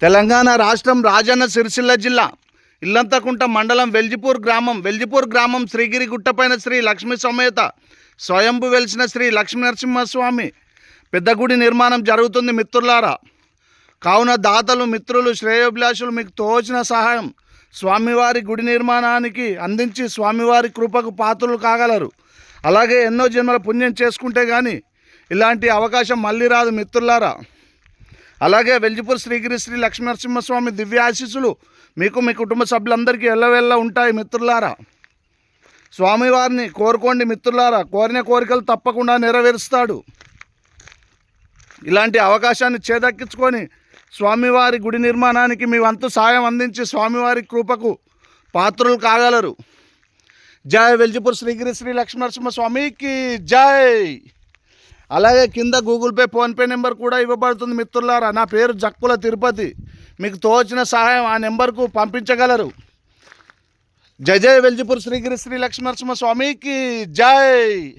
తెలంగాణ రాష్ట్రం రాజన్న సిరిసిల్ల జిల్లా ఇల్లంతకుంట మండలం వెల్జిపూర్ గ్రామం. వెల్జిపూర్ గ్రామం శ్రీగిరి గుట్టపైన శ్రీ లక్ష్మీ సమేత స్వయంభు వెలిసిన శ్రీ లక్ష్మీ నరసింహస్వామి పెద్ద గుడి నిర్మాణం జరుగుతుంది మిత్రులారా. కావున దాతలు మిత్రులు శ్రేయోభిలాషులు మీకు తోచిన సహాయం స్వామివారి గుడి నిర్మాణానికి అందించి స్వామివారి కృపకు పాత్రలు కాగలరు. అలాగే ఎన్నో జన్మల పుణ్యం చేసుకుంటే కానీ ఇలాంటి అవకాశం మళ్ళీ రాదు మిత్రులారా. అలాగే వెల్జిపూర్ శ్రీగిరి శ్రీ లక్ష్మీనరసింహస్వామి దివ్య ఆశీస్సులు మీకు మీ కుటుంబ సభ్యులందరికీ ఎల్లవెల్ల ఉంటాయి మిత్రులారా. స్వామివారిని కోరుకోండి మిత్రులారా. కోరిన కోరికలు తప్పకుండా నెరవేరుస్తాడు. ఇలాంటి అవకాశాన్ని చేదక్కించుకొని స్వామివారి గుడి నిర్మాణానికి మీ వంతు సాయం అందించి స్వామివారి కృపకు పాత్రులు కాగలరు. జై వెల్జిపూర్ శ్రీగిరి శ్రీ లక్ష్మీనరసింహ స్వామికి జై. అలాగే కింద గూగుల్ పే ఫోన్పే నెంబర్ కూడా ఇవ్వబడుతుంది మిత్రులారా. నా పేరు జక్కుల తిరుపతి. మీకు తోచిన సహాయం ఆ నెంబర్కు పంపించగలరు. జయ జయ వెల్జిపూర్ శ్రీగిరి శ్రీ లక్ష్మీనరసింహ స్వామికి జై.